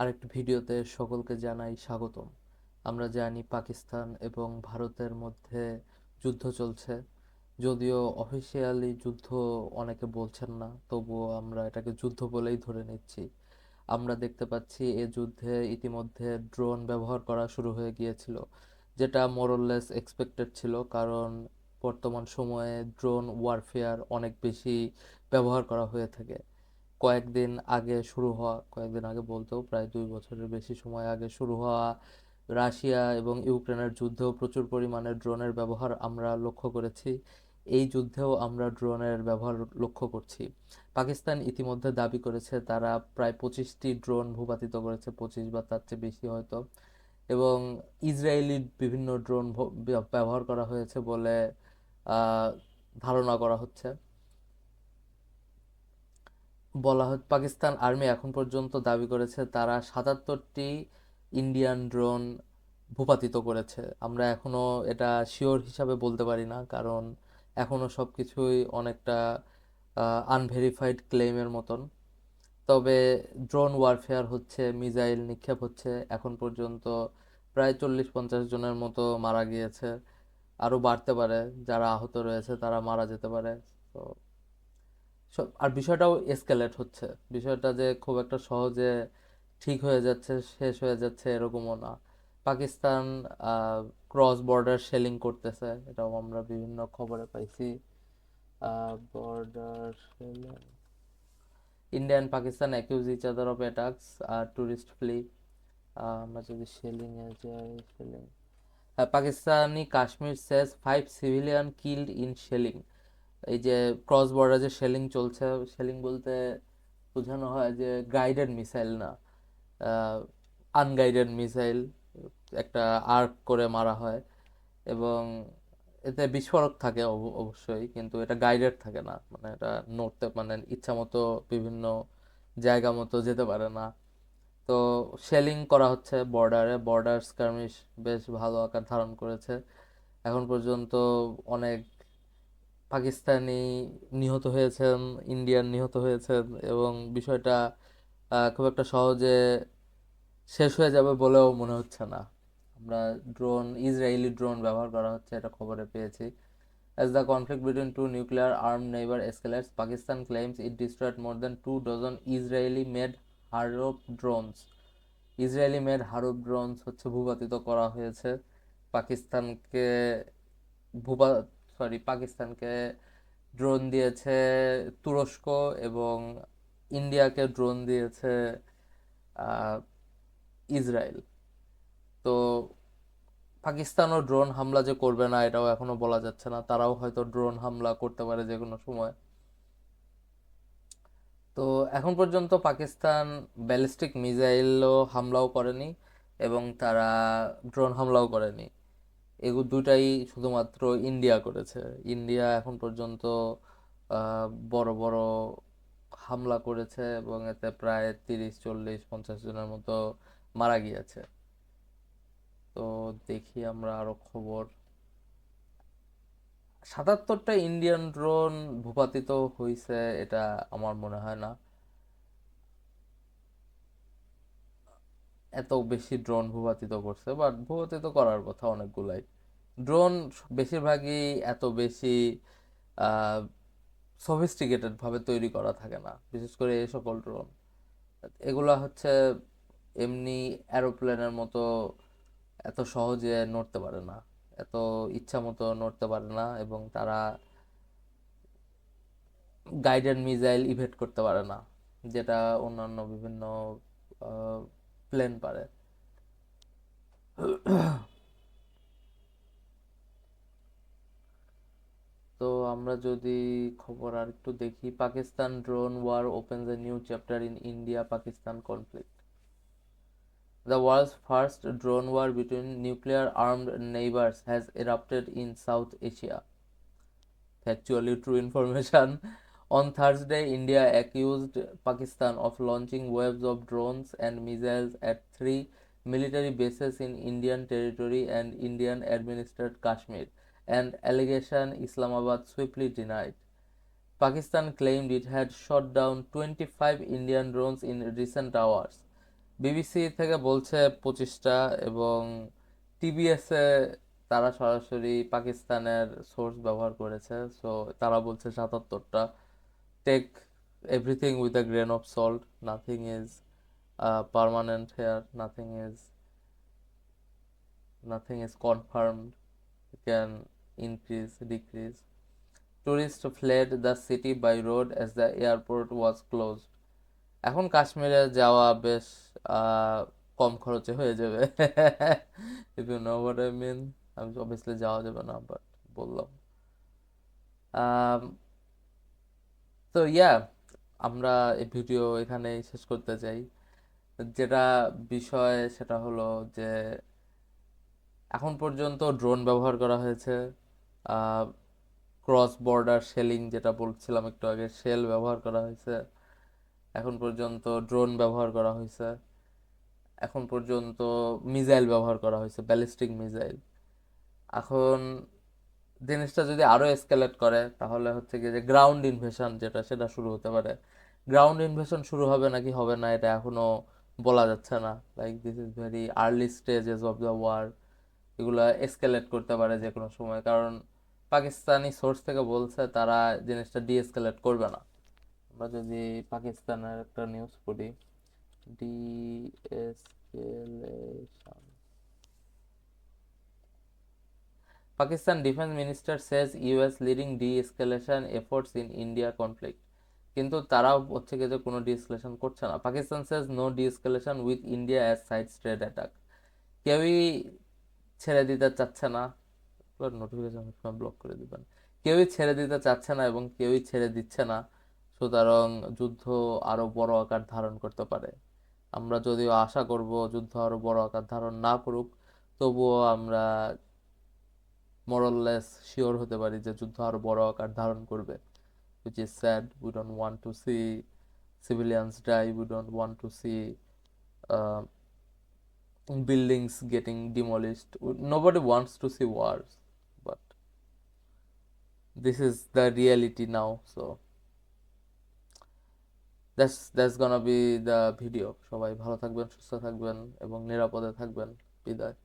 আরেকটি ভিডিওতে সকলকে জানাই স্বাগতম। আমরা জানি পাকিস্তান এবং ভারতের মধ্যে যুদ্ধ চলছে। যদিও অফিসিয়ালি যুদ্ধ অনেকে বলছেন না, তবুও আমরা এটাকে যুদ্ধ বলেই ধরে নিচ্ছি। আমরা দেখতে পাচ্ছি এ যুদ্ধে ইতিমধ্যে ড্রোন ব্যবহার করা শুরু হয়ে গিয়েছিল, যেটা মোরললেস এক্সপেক্টেড ছিল, কারণ বর্তমান সময়ে ড্রোন ওয়ারফেয়ার অনেক বেশি ব্যবহার করা হয়ে থাকে। কয়েকদিন আগে শুরু হওয়া, কয়েকদিন আগে বলতেও প্রায় দুই বছরের বেশি সময় আগে শুরু হওয়া রাশিয়া এবং ইউক্রেনের যুদ্ধেও প্রচুর পরিমাণে ড্রোনের ব্যবহার আমরা লক্ষ্য করেছি। এই যুদ্ধেও আমরা ড্রোনের ব্যবহার লক্ষ্য করছি। পাকিস্তান ইতিমধ্যে দাবি করেছে তারা প্রায় পঁচিশটি ড্রোন ভূপাতিত করেছে, পঁচিশ বা তার চেয়ে বেশি হয়তো। এবং ইসরায়েলি বিভিন্ন ড্রোন ব্যবহার করা হয়েছে বলে ধারণা করা হচ্ছে। বলা হয় পাকিস্তান আর্মি এখন পর্যন্ত দাবি করেছে তারা সাতাত্তরটি ইন্ডিয়ান ড্রোন ভূপাতিত করেছে। আমরা এখনও এটা শিওর হিসাবে বলতে পারি না, কারণ এখনও সব কিছুই অনেকটা আনভেরিফাইড ক্লেইমের মতন। তবে ড্রোন ওয়ারফেয়ার হচ্ছে মিসাইল নিক্ষেপ হচ্ছে, এখন পর্যন্ত প্রায় চল্লিশ পঞ্চাশ জনের মতো মারা গিয়েছে। আরও বাড়তে পারে, যারা আহত রয়েছে তারা মারা যেতে পারে, তো আর বিষয়টাও এসকেলেট হচ্ছে। বিষয়টা যে খুব একটা সহজে ঠিক হয়ে যাচ্ছে, শেষ হয়ে যাচ্ছে এরকমও না। পাকিস্তান ক্রস বর্ডার শেলিং করতেছে, এটাও আমরা বিভিন্ন খবরে পাইছি। Border shelling India and Pakistan accuse each other of attacks R tourist flee আমরা যদি শেলিং এ যাই shelling Pakistani Kashmir says five civilian killed in shelling এই যে ক্রস বর্ডার যে শেলিং চলছে শেলিং বলতে বোঝানো হয় যে গাইডেড মিসাইল না আনগাইডেড মিসাইল একটা আর্ক করে মারা হয় এবং এতে বিস্ফোরক থাকে অব- অবশ্যই কিন্তু এটা গাইডেড থাকে না মানে এটা নড়তে মানে ইচ্ছা মতো বিভিন্ন জায়গা মতো যেতে পারে না। তো শেলিং করা হচ্ছে বর্ডারে বর্ডার স্কার্মিশ বেশ ভালো আকার ধারণ করেছে। এখন পর্যন্ত অনেক পাকিস্তানি নিহত হয়েছেন ইন্ডিয়ান নিহত হয়েছেন এবং বিষয়টা খুব একটা সহজে শেষ হয়ে যাবে বলেও মনে হচ্ছে না। আমরা ড্রোন ইসরায়েলি ড্রোন ব্যবহার করা হচ্ছে এটা খবরে পেয়েছি। As the conflict between two nuclear armed neighbor escalates, Pakistan claims it destroyed more than two dozen Israeli made Harop drones. Israeli made Harop drones হচ্ছে ভূপাতিত করা হয়েছে। পাকিস্তানকে ভূপা সরি পাকিস্তানকে ড্রোন দিয়েছে তুরস্ক এবং ইন্ডিয়াকে ড্রোন দিয়েছে ইসরায়েল। তো পাকিস্তানও ড্রোন হামলা যে করবে না, এটাও এখনও বলা যাচ্ছে না। তারাও হয়তো ড্রোন হামলা করতে পারে যে কোনো সময়। তো এখন পর্যন্ত পাকিস্তান ব্যালিস্টিক মিসাইলও হামলাও করেনি এবং তারা ড্রোন হামলাও করেনি। এগুলো দুটাই শুধুমাত্র ইন্ডিয়া করেছে। ইন্ডিয়া এখন পর্যন্ত বড় বড় হামলা করেছে এবং এতে প্রায় তিরিশ, চল্লিশ, পঞ্চাশ জনের মতো মারা গিয়েছে। তো দেখি আমরা আরও খবর। সাতাত্তরটা ইন্ডিয়ান ড্রোন ভূপাতিত হয়েছে এটা আমার মনে হয় না। এত বেশি ড্রোন ভূপাতিত করছে বাট ভূপাতিত করার কথা অনেকগুলাই। ড্রোন বেশিরভাগই এত বেশি সফিস্টিকেটেড ভাবে তৈরি করা থাকে না, বিশেষ করে এই সকল ড্রোন এগুলা হচ্ছে এমনি অ্যারোপ্লেনের মতো এত সহজে নড়তে পারে না, এত ইচ্ছা মতো নড়তে পারে না এবং তারা গাইডেড মিসাইল ইভেট করতে পারে না, যেটা অন্যান্য বিভিন্ন প্লেন পারে তো আমরা যদি খবর আর একটু দেখি Pakistan drone war opens a new chapter in India Pakistan conflict The world's first drone war between nuclear armed neighbors has erupted in South Asia. Factually true information. On Thursday, India accused Pakistan of launching waves of drones and missiles at three military bases in Indian territory and Indian administered Kashmir, an allegation Islamabad swiftly denied. Pakistan claimed it had shot down 25 Indian drones in recent hours. BBC থেকে বলছে পঁচিশটা এবং টিবিএসে তারা সরাসরি পাকিস্তানের source ব্যবহার করেছে so তারা বলছে সাতাত্তরটা take everything with a grain of salt nothing is permanent here nothing is nothing is confirmed. It can increase, decrease. Tourists fled the city by road as the airport was closed. এখন কাশ্মীরে যাওয়া বেশ কম খরচে হয়ে যাবে। If you know what I mean আমি obviously যাওয়া যাবে না বাট বললাম। তো ইয়া আমরা এই ভিডিও এখানেই শেষ করতে চাই। যেটা বিষয় সেটা হলো যে, এখন পর্যন্ত ড্রোন ব্যবহার করা হয়েছে। ক্রস বর্ডার শেলিং যেটা বলছিলাম একটু আগে শেল ব্যবহার করা হয়েছে। এখন পর্যন্ত ড্রোন ব্যবহার করা হয়েছে। এখন পর্যন্ত মিসাইল ব্যবহার করা হয়েছে ব্যালিস্টিক মিসাইল এখন জিনিসটা যদি আরও এসকেলেট করে, তাহলে হচ্ছে কি যে গ্রাউন্ড ইনভেশন যেটা, সেটা শুরু হতে পারে। গ্রাউন্ড ইনভেশন শুরু হবে নাকি হবে না, এটা এখনও বলা যাচ্ছে না। Like this is very early stages of the war এগুলো এসকেলেট করতে পারে যে কোনো সময়। কারণ পাকিস্তানি সোর্স থেকে বলছে, তারা জিনিসটা ডিএসকেলেট করবে না। আমরা যদি পাকিস্তানের একটা নিউজ পড়ি ডিএসকেলেশন Pakistan Defense Minister says US leading de-escalation efforts in India conflict. কিন্তু তারাও হচ্ছে কি যে কোনো ডিএসকেলেশন করছে না। Pakistan says no de-escalation with India as side straight attack কেউই ছেড়ে দিতে চাচ্ছে না। নোটিফিকেশন ব্লক করে দিবেন। কেউই ছেড়ে দিতে চাচ্ছে না এবং কেউই ছেড়ে দিচ্ছে না। সুতরাং যুদ্ধ আরও বড় আকার ধারণ করতে পারে। আমরা যদিও আশা করব যুদ্ধ আরও বড় আকার ধারণ না করুক, তবুও আমরা মরললেস শিওর হতে পারি যে যুদ্ধ আরও বড় আকার ধারণ করবে which is sad we don't want to see civilians die we don't want to see buildings getting demolished nobody wants to see war but this is the reality now so that's that's gonna be the video সবাই ভালো থাকবেন, সুস্থ থাকবেন, এবং নিরাপদে থাকবেন। বিদায়।